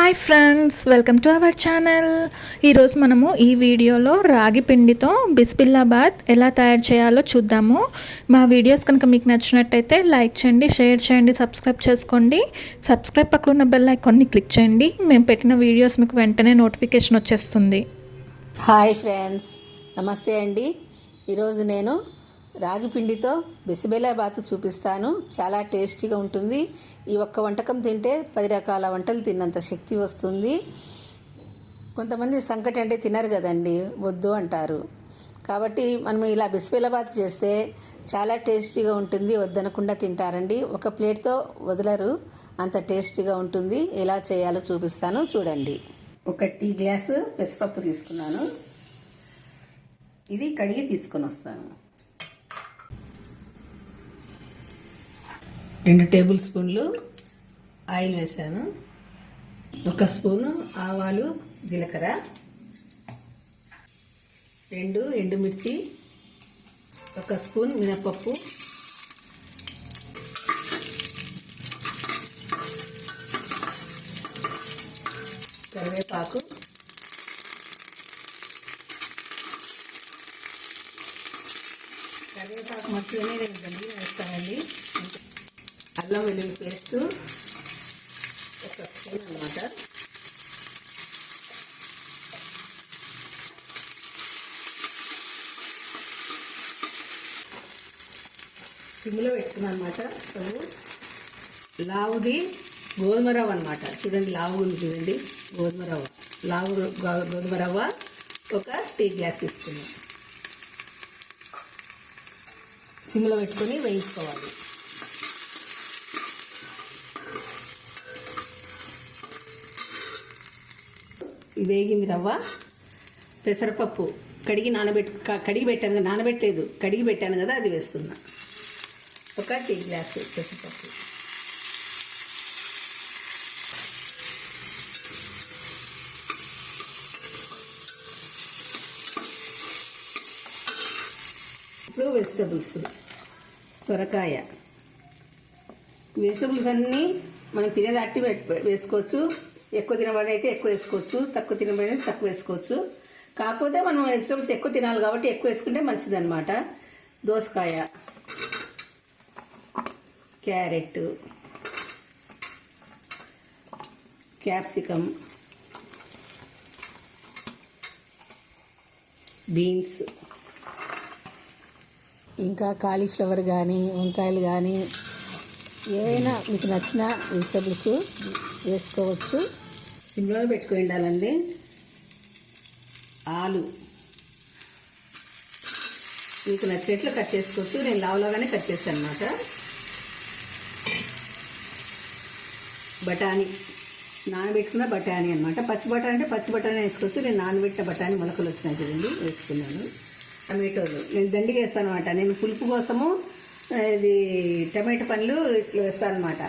Hi friends welcome to our channel. ఈరోజు మనము ఈ వీడియోలో రాగి పిండితో బిస్బిల్లాబాద్ ఎలా తయారు చేయాలో చూద్దాము. మా వీడియోస్ కనుక మీకు నచ్చినట్టయితే లైక్ చేయండి షేర్ చేయండి సబ్స్క్రైబ్ చేసుకోండి. సబ్స్క్రైబ్ పక్కన ఉన్న బెల్ ఐకాన్ని క్లిక్ చేయండి. మేము పెట్టిన వీడియోస్ మీకు వెంటనే నోటిఫికేషన్ వచ్చేస్తుంది. హాయ్ ఫ్రెండ్స్ నమస్తే అండి. ఈరోజు నేను రాగి పిండితో బిసిబెలాబాత్ చూపిస్తాను. చాలా టేస్టీగా ఉంటుంది. ఈ ఒక్క వంటకం తింటే పది రకాల వంటలు తిన్నంత శక్తి వస్తుంది. కొంతమంది సంకటి అంటే తినరు కదండి వద్దు అంటారు. కాబట్టి మనం ఇలా బిస్బెలాబాత్ చేస్తే చాలా టేస్టీగా ఉంటుంది. వద్దనకుండా తింటారండి. ఒక ప్లేట్తో వదలరు. అంత టేస్టీగా ఉంటుంది. ఎలా చేయాలో చూపిస్తాను. చూడండి. ఒక టీ గ్లాసు పెసపప్పు తీసుకున్నాను. ఇది కడిగి తీసుకొని వస్తాను. రెండు టేబుల్ స్పూన్లు ఆయిల్ వేసాను. ఒక స్పూను ఆవాలు జీలకర్ర. రెండు ఎండుమిర్చి. ఒక స్పూన్ మినపప్పు. కరివేపాకు. కరివేపాకు మట్టిలోనే నేను గంజీ వేస్తానండి. అల్లం వెల్లుల్లి పేస్ట్ ఒక స్పూన్ అనమాట సిమ్లో పెట్టుకున్నాను అనమాట స్టవ్. లావుది గోధుమ రవ్వ అనమాట చూడండి లావు ఉంది చూడండి. గోధుమ రవ్వ. లావు గోధుమ రవ్వ ఒక టీ గ్లాస్ తీసుకున్నాం. సిమ్లో పెట్టుకొని వేయించుకోవాలి. వేగింది రవ్వ. పెసరపప్పు కడిగి నానబెట్టు కడిగి పెట్టాను కదా, నానబెట్టలేదు. కడిగి పెట్టాను కదా అది వేస్తున్నా. ఒక టీ గ్లాస్ పెసరపప్పు. ఇప్పుడు వెజిటబుల్స్ సొరకాయ. వెజిటబుల్స్ అన్నీ మనం తినేదాటి వేసుకోవచ్చు. ఎక్కువ తినబడి అయితే ఎక్కువ వేసుకోవచ్చు తక్కువ తినబడి అయితే తక్కువ వేసుకోవచ్చు. కాకపోతే మనం వెజిటబుల్స్ ఎక్కువ తినాలి కాబట్టి ఎక్కువ వేసుకుంటే మంచిది అనమాట దోసకాయ క్యారెట్ క్యాప్సికమ్ బీన్స్. ఇంకా కాలీఫ్లవర్ కానీ వంకాయలు కానీ ఏవైనా మీకు నచ్చిన వెజిటబుల్స్ వేసుకోవచ్చు. సిమ్లో పెట్టుకుని ఉండాలండి. ఆలు. మీకు నచ్చేట్లు కట్ చేసుకోవచ్చు. నేను లావులాగానే కట్ చేస్తాను అనమాట బఠానీ. నానబెట్టుకున్న బఠానీ అనమాట పచ్చి బఠానీ అంటే పచ్చి బఠానీ వేసుకోవచ్చు. నేను నానబెట్టిన బఠానీ మొలకలు వచ్చినాయి చూడండి. వేసుకున్నాను. టమాటోలు. నేను దండిగా వేస్తాను అనమాట నేను పులుపు కోసము ఇది టమాటో పండ్లు ఇట్లా వేస్తాను అనమాట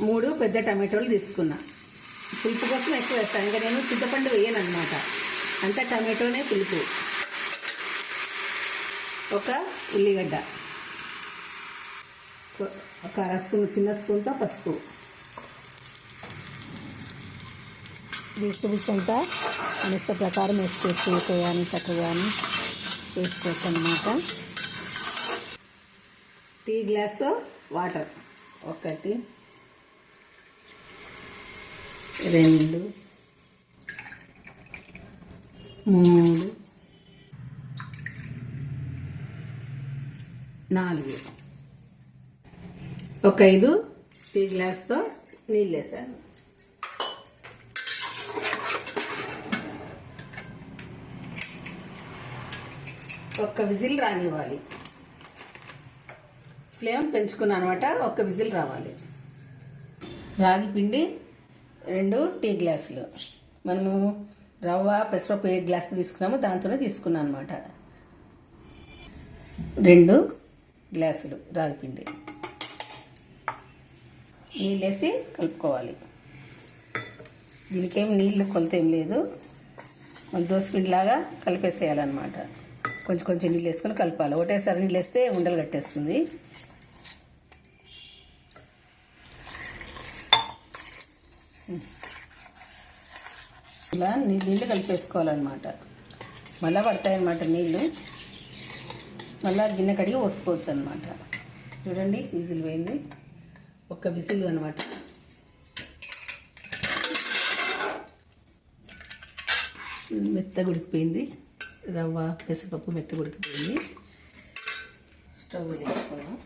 మూడు పెద్ద టమాటోలు తీసుకున్నా. పులుపు కోసం ఎక్కువ వేస్తాను ఇంకా నేను చింతపండు వేయను అనమాట అంతా టమాటోనే పులుపు. ఒక ఉల్లిగడ్డ. ఒక అర స్పూన్ చిన్న స్పూన్తో పసుపు. వెజిటబుల్స్ అంతా మన ఇష్ట ప్రకారం వేసుకోవచ్చు. ఎక్కువ కానీ తక్కువ కానీ వేసుకోవచ్చు అన్నమాట. టీ గ్లాస్తో వాటర్. ఒకటి రెండు మూడు నాలుగు. ఒక ఐదు టీ గ్లాస్తో నీళ్ళు వేసాను. ఒక్క విజిల్ రానివ్వాలి. ఫ్లేమ్ పెంచుకున్నాను అనమాట ఒక్క విజిల్ రావాలి. రాగి పిండి రెండు టీ గ్లాసులు. మనము రవ్వ పెసరపప్పు ఏ గ్లాస్ తీసుకున్నామో దాంతోనే తీసుకున్నాను అనమాట రెండు గ్లాసులు రాగిపిండి నీళ్ళు వేసి కలుపుకోవాలి. దీనికేం నీళ్ళు కొలత ఏం లేదు. మన దోసపిండిలాగా కలిపేసేయాలన్నమాట. కొంచెం కొంచెం నీళ్ళు వేసుకొని కలపాలి. ఒకటేసారి నీళ్ళు వేస్తే ఉండలు కట్టేస్తుంది. ఇలా నీళ్ళు కలిపేసుకోవాలన్నమాట. మళ్ళీ పడతాయన్నమాట నీళ్ళు మళ్ళీ గిన్నె కడిగి పోసుకోవచ్చు అనమాట చూడండి విజిల్ పోయింది. ఒక్క విజిల్ అనమాట మెత్త ఉడికిపోయింది రవ్వ పెసరపప్పు మెత్త ఉడికిపోయింది స్టవ్ వెలిగించుకుందాం.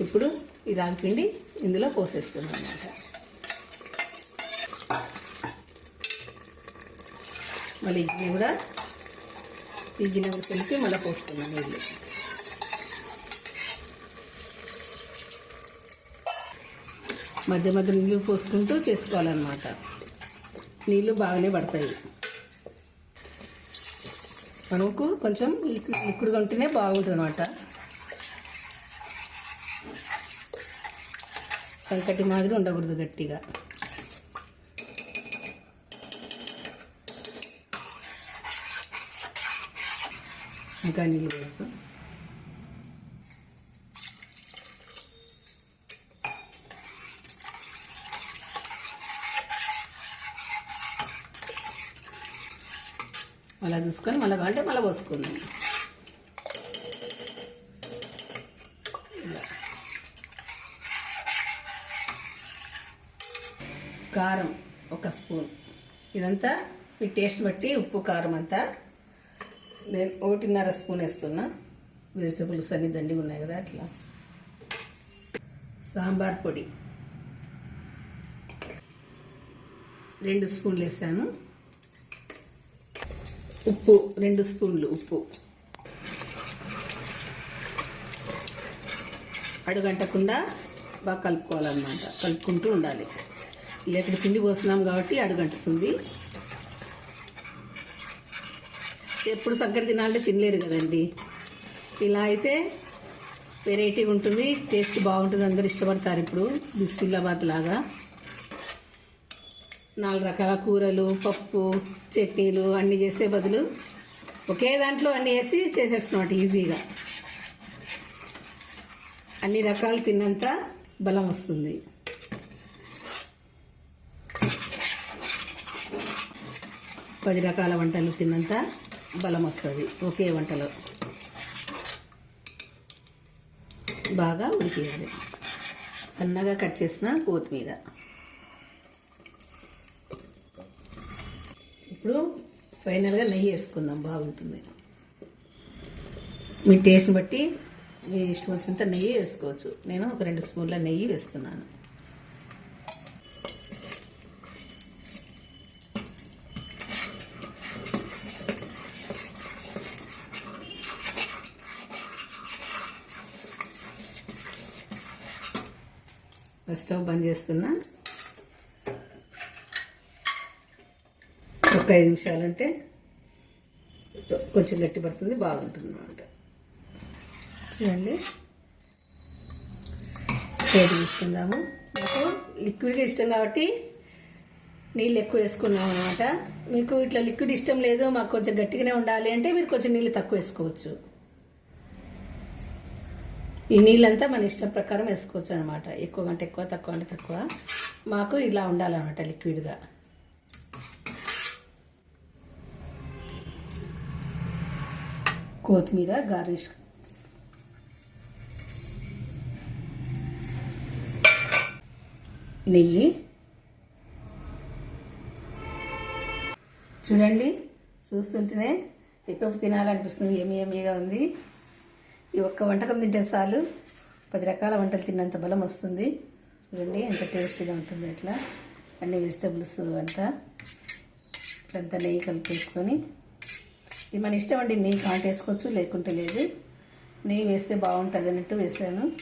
ఇప్పుడు ఈ రాగిపిండి ఇందులో పోసేస్తున్నాం అన్నమాట మళ్ళీ ఇడ్లీ కూడా ఈ గిన్నె కూడా కలిపి మళ్ళీ పోస్తున్నాం నీళ్ళు. మధ్య మధ్య నీళ్ళు పోసుకుంటూ చేసుకోవాలన్నమాట. నీళ్ళు బాగానే పడతాయి. మనకు కొంచెం లిక్విడ్ లిక్విడ్గా ఉంటేనే బాగుంటుంది అనమాట సంకటి మాదిరి ఉండకూడదు గట్టిగా. ఇంకా నీళ్ళు వేస్తాం అలా చూసుకొని మళ్ళీ కావాలంటే మళ్ళీ పోసుకుందాం. కారం ఒక స్పూన్. ఇదంతా మీ టేస్ట్ బట్టి ఉప్పు కారం అంతా. నేను ఒకటిన్నర స్పూన్ వేస్తున్నా. వెజిటబుల్స్ అన్ని దండిగా ఉన్నాయి కదా అట్లా. సాంబార్ పొడి. రెండు స్పూన్లు వేసాను. ఉప్పు రెండు స్పూన్లు ఉప్పు. అడుగంటకుండా బాగా కలుపుకోవాలన్నమాట. కలుపుకుంటూ ఉండాలి. ఇలా ఇక్కడ పిండి పోస్తున్నాం కాబట్టి అడుగంటుతుంది. ఎప్పుడు సంకటి తినాలంటే తినలేరు కదండి. ఇలా అయితే వెరైటీగా ఉంటుంది టేస్ట్ బాగుంటుంది అందరు ఇష్టపడతారు ఇప్పుడు బిస్మిల్లాబాద్ లాగా. నాలుగు రకాల కూరలు పప్పు చట్నీలు అన్నీ చేసే బదులు ఒకే దాంట్లో అన్నీ వేసి చేసేస్తున్నమాట ఈజీగా. అన్ని రకాలు తిన్నంత బలం వస్తుంది. పది రకాల వంటలు తిన్నంత బలం వస్తుంది. ఒకే వంటలో బాగా ఉడికేయాలి. సన్నగా కట్ చేసిన కొత్తిమీర. ఇప్పుడు ఫైనల్గా నెయ్యి వేసుకుందాం బాగుంటుంది. మీ టేస్ట్ని బట్టి మీ ఇష్టం వచ్చినంత నెయ్యి వేసుకోవచ్చు. నేను ఒక రెండు స్పూన్ల నెయ్యి వేస్తున్నాను. స్టవ్ బంద్ చేస్తున్నా. ఒక ఐదు నిమిషాలు అంటే కొంచెం గట్టి పడుతుంది బాగుంటుంది అనమాట చూడండి. పేరు తీసుకుందాము నాకు లిక్విడ్గా ఇష్టం కాబట్టి నీళ్ళు ఎక్కువ వేసుకున్నాం అనమాట మీకు ఇట్లా లిక్విడ్ ఇష్టం లేదు మాకు కొంచెం గట్టిగానే ఉండాలి అంటే మీరు కొంచెం నీళ్ళు తక్కువ వేసుకోవచ్చు. ఈ నీళ్ళంతా మన ఇష్టం ప్రకారం వేసుకోవచ్చు అనమాట ఎక్కువ అంటే ఎక్కువ తక్కువ అంటే తక్కువ. మాకు ఇలా ఉండాలన్నమాట లిక్విడ్గా. కొత్తిమీర గార్నిష్. నెయ్యి. చూడండి చూస్తుంటేనే ఎప్పుడు తినాలనిపిస్తుంది. ఏమి ఏమిగా ఉంది. ఈ ఒక్క వంటకం తింటే చాలు. పది రకాల వంటలు తిన్నంత బలం వస్తుంది. చూడండి ఎంత టేస్టీగా ఉంటుంది అట్లా. అన్ని వెజిటబుల్స్ అంతా. ఇట్లంతా నెయ్యి కలిపేసుకొని. ఇది మన ఇష్టం అండి నెయ్యి కాంట వేసుకోవచ్చు లేకుంటే లేదు. నెయ్యి వేస్తే బాగుంటుంది అన్నట్టు వేసాను.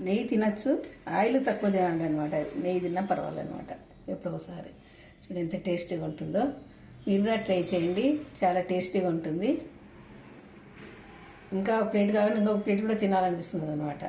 నెయ్యి తినచ్చు. ఆయిల్ తక్కువ తినండి అనమాట నెయ్యి తిన్నా పర్వాలన్నమాట ఎప్పుడో ఒకసారి. చూడండి ఎంత టేస్టీగా ఉంటుందో. మీరు కూడా ట్రై చేయండి. చాలా టేస్టీగా ఉంటుంది. ఇంకా ఒక ప్లేట్ కాకుండా ఇంకొక ప్లేట్ కూడా తినాలనిపిస్తుంది అనమాట